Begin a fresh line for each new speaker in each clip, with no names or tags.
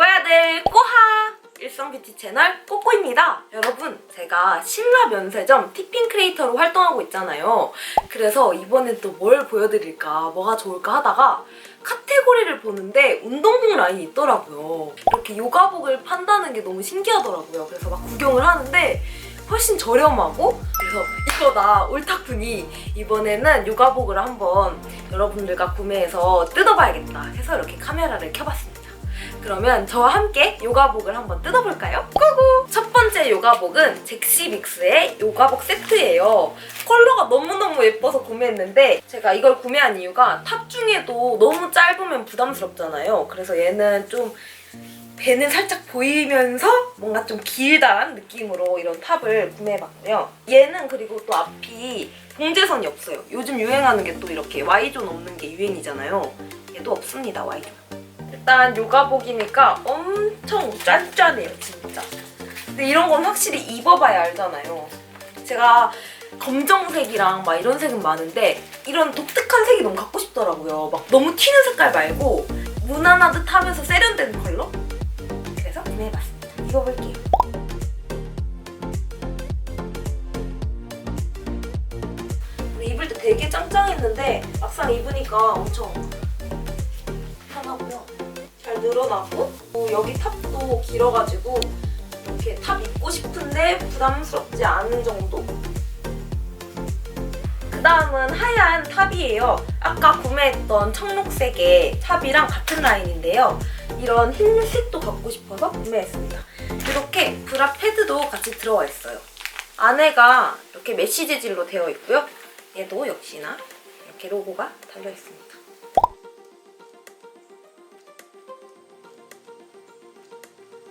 꼬야들 꼬하! 일성뷰티 채널 꼬꼬입니다. 여러분, 제가 신라 면세점 티핑 크리에이터로 활동하고 있잖아요. 그래서 이번엔 또 뭘 보여드릴까, 뭐가 좋을까 하다가 카테고리를 보는데 운동복 라인이 있더라고요. 이렇게 요가복을 판다는 게 너무 신기하더라고요. 그래서 막 구경을 하는데 훨씬 저렴하고 그래서 이거다 옳다쿠니 이번에는 요가복을 한번 여러분들과 구매해서 뜯어봐야겠다 해서 이렇게 카메라를 켜봤습니다. 그러면 저와 함께 요가복을 한번 뜯어볼까요? 고고! 첫 번째 요가복은 잭시믹스의 요가복 세트예요. 컬러가 너무너무 예뻐서 구매했는데 제가 이걸 구매한 이유가 탑 중에도 너무 짧으면 부담스럽잖아요. 그래서 얘는 좀 배는 살짝 보이면서 뭔가 좀 길다란 느낌으로 이런 탑을 구매해봤고요. 얘는 그리고 또 앞이 봉제선이 없어요. 요즘 유행하는 게 또 이렇게 Y존 없는 게 유행이잖아요. 얘도 없습니다, Y존. 일단 요가복이니까 엄청 짠짠해요, 진짜. 근데 이런 건 확실히 입어봐야 알잖아요. 제가 검정색이랑 막 이런 색은 많은데 이런 독특한 색이 너무 갖고 싶더라고요. 막 너무 튀는 색깔 말고 무난하듯 하면서 세련된 컬러? 그래서 구매해봤습니다. 입어볼게요. 입을 때 되게 짱짱했는데 막상 입으니까 엄청 늘어나고 어, 여기 탑도 길어가지고 이렇게 탑 입고 싶은데 부담스럽지 않은 정도? 그 다음은 하얀 탑이에요. 아까 구매했던 청록색의 탑이랑 같은 라인인데요. 이런 흰색도 갖고 싶어서 구매했습니다. 이렇게 브라 패드도 같이 들어와 있어요. 안에가 이렇게 메쉬 재질로 되어 있고요. 얘도 역시나 이렇게 로고가 달려 있습니다.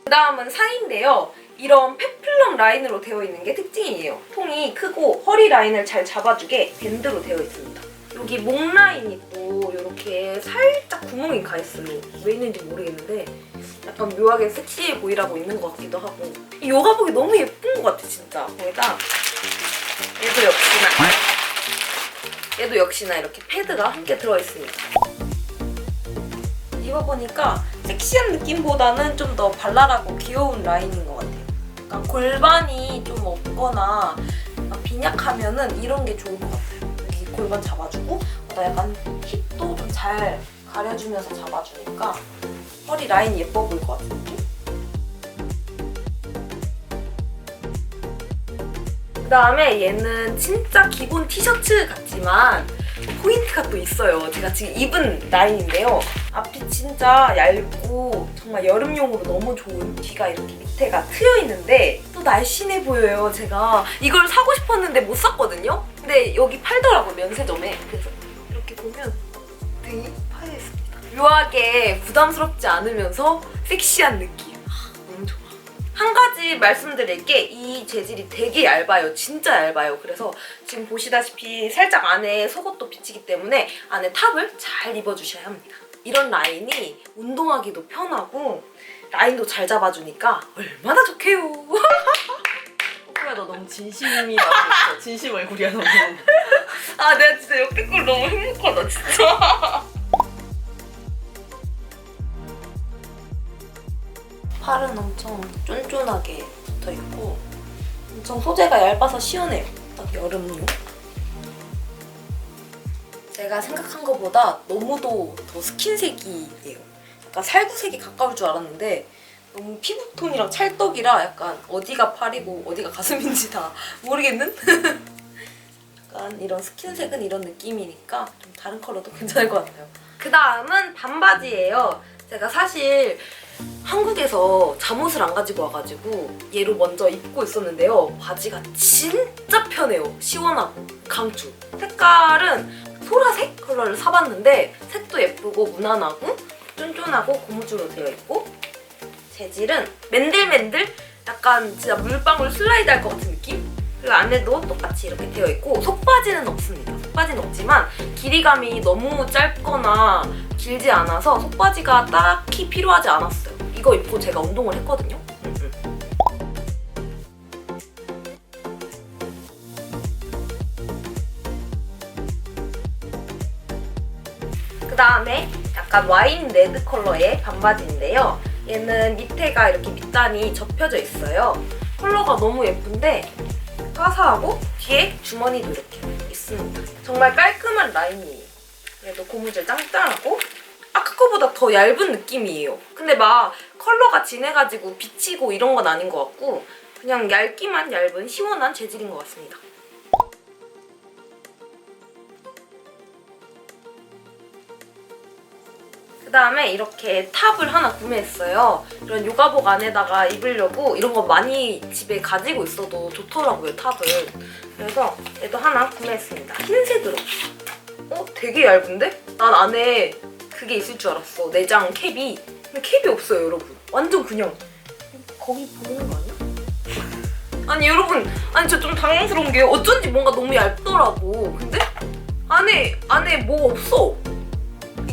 그 다음은 상인데요. 이런 페플럼 라인으로 되어 있는 게 특징이에요. 통이 크고 허리 라인을 잘 잡아주게 밴드로 되어 있습니다. 여기 목 라인이 또 이렇게 살짝 구멍이 가 있어요. 왜 있는지 모르겠는데 약간 묘하게 섹시해 보이라고 있는 것 같기도 하고 이 요가복이 너무 예쁜 것 같아 진짜. 거기다 얘도 역시나 얘도 역시나 이렇게 패드가 함께 들어있습니다. 입어보니까 섹시한 느낌보다는 좀 더 발랄하고 귀여운 라인인 것 같아요. 약간 골반이 좀 없거나 빈약하면은 이런 게 좋을 것 같아요. 여기 골반 잡아주고 나 약간 힙도 좀 잘 가려주면서 잡아주니까 허리 라인 예뻐 보일 것 같은 느낌? 그 다음에 얘는 진짜 기본 티셔츠 같지만 포인트가 또 있어요. 제가 지금 입은 라인인데요. 앞이 진짜 얇고 정말 여름용으로 너무 좋은 뒤가 이렇게 밑에가 트여 있는데 또 날씬해 보여요. 제가 이걸 사고 싶었는데 못 샀거든요. 근데 여기 팔더라고 면세점에. 그래서 이렇게 보면 등이 파여 있습니다. 묘하게 부담스럽지 않으면서 섹시한 느낌. 아, 너무 좋아. 한 가지 말씀드릴 게 이 재질이 되게 얇아요. 진짜 얇아요. 그래서 지금 보시다시피 살짝 안에 속옷도 비치기 때문에 안에 탑을 잘 입어주셔야 합니다. 이런 라인이 운동하기도 편하고 라인도 잘 잡아주니까 얼마나 좋게요.
코코야 너 너무 진심이 나고 있어. 진심 얼굴이야 너무.
아 내가 진짜 역대꿀 너무 행복하다 진짜. 팔은 엄청 쫀쫀하게 붙어 있고 엄청 소재가 얇아서 시원해요. 딱 여름용. 제가 생각한 것보다 너무도 더 스킨색이에요. 약간 살구색이 가까울 줄 알았는데 너무 피부톤이랑 찰떡이라 약간 어디가 팔이고 어디가 가슴인지 다 모르겠는? 약간 이런 스킨색은 이런 느낌이니까 좀 다른 컬러도 괜찮을 것 같아요. 그 다음은 반바지예요. 제가 사실 한국에서 잠옷을 안 가지고 와가지고 얘로 먼저 입고 있었는데요. 바지가 진짜 편해요. 시원하고 강추. 색깔은 소라색 컬러를 사봤는데 색도 예쁘고 무난하고 쫀쫀하고 고무줄로 되어 있고 재질은 맨들맨들 약간 진짜 물방울 슬라이드 할 것 같은 느낌? 그리고 안에도 똑같이 이렇게 되어 있고 속바지는 없습니다. 속바지는 없지만 길이감이 너무 짧거나 길지 않아서 속바지가 딱히 필요하지 않았어요. 이거 입고 제가 운동을 했거든요. 음, 음. 다음에 약간 와인 레드 컬러의 반바지인데요. 얘는 밑에가 이렇게 밑단이 접혀져 있어요. 컬러가 너무 예쁜데 화사하고 뒤에 주머니도 이렇게 있습니다. 정말 깔끔한 라인이에요. 얘도 고무줄 짱짱하고 아까 거보다 더 얇은 느낌이에요. 근데 막 컬러가 진해가지고 비치고 이런 건 아닌 것 같고 그냥 얇기만 얇은 시원한 재질인 것 같습니다. 그 다음에 이렇게 탑을 하나 구매했어요. 이런 요가복 안에다가 입으려고 이런 거 많이 집에 가지고 있어도 좋더라고요, 탑을. 그래서 얘도 하나 구매했습니다. 흰색으로. 어? 되게 얇은데? 난 안에 그게 있을 줄 알았어. 내장 캡이. 근데 캡이 없어요, 여러분. 완전 그냥. 거기 보이는 거 아니야? 아니, 여러분. 아니, 저 좀 당황스러운 게 어쩐지 뭔가 너무 얇더라고. 근데 안에, 안에 뭐 없어.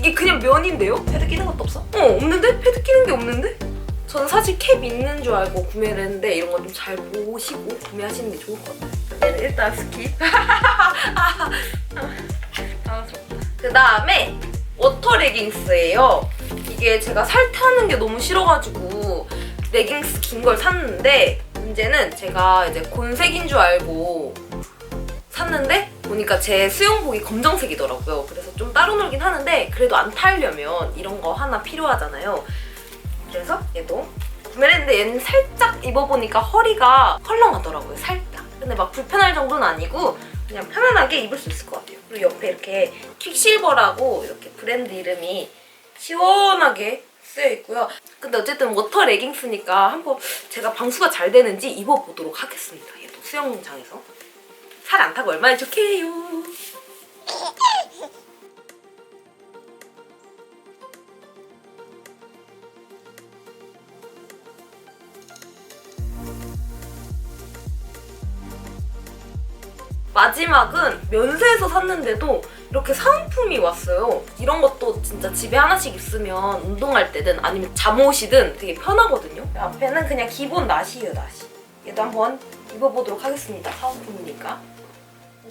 이게 그냥 면인데요?
패드 끼는 것도 없어?
어 없는데? 패드 끼는 게 없는데? 저는 사실 캡 있는 줄 알고 구매를 했는데 이런 거좀잘 보시고 구매하시는 게 좋을 것 같아요 네, 일단 스킵 아, 그 다음에 워터 레깅스예요 이게 제가 살 타는 게 너무 싫어가지고 레깅스 긴 걸 샀는데 문제는 제가 이제 곤색인 줄 알고 샀는데 보니까 제 수영복이 검정색이더라고요. 그래서 좀 따로 놀긴 하는데 그래도 안 탈려면 이런 거 하나 필요하잖아요. 그래서 얘도 구매를 했는데 얘는 살짝 입어보니까 허리가 헐렁하더라고요. 살짝. 근데 막 불편할 정도는 아니고 그냥 편안하게 입을 수 있을 것 같아요. 그리고 옆에 이렇게 퀵실버라고 이렇게 브랜드 이름이 시원하게 쓰여 있고요. 근데 어쨌든 워터 레깅스니까 한번 제가 방수가 잘 되는지 입어보도록 하겠습니다. 얘도 수영장에서. 살 안 타고 얼마나 좋게요. 마지막은 면세에서 샀는데도 이렇게 사은품이 왔어요. 이런 것도 진짜 집에 하나씩 있으면 운동할 때든 아니면 잠옷이든 되게 편하거든요. 앞에는 그냥 기본 나시예요, 나시. 얘도 한번 입어보도록 하겠습니다. 사은품이니까.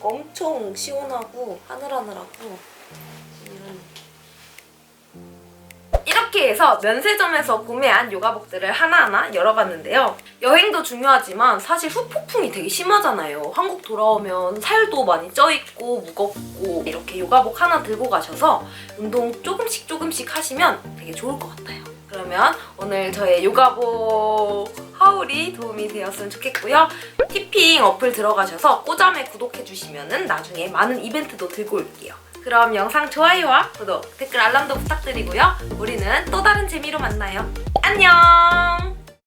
엄청 시원하고 하늘하늘하고 이런 이렇게 해서 면세점에서 구매한 요가복들을 하나하나 열어봤는데요. 여행도 중요하지만 사실 후폭풍이 되게 심하잖아요. 한국 돌아오면 살도 많이 쪄있고 무겁고 이렇게 요가복 하나 들고 가셔서 운동 조금씩 조금씩 하시면 되게 좋을 것 같아요. 그러면 오늘 저의 요가복 하울이 도움이 되었으면 좋겠고요. 티핑 어플 들어가셔서 꼬잠에 구독해주시면 나중에 많은 이벤트도 들고 올게요. 그럼 영상 좋아요와 구독, 댓글 알람도 부탁드리고요. 우리는 또 다른 재미로 만나요. 안녕!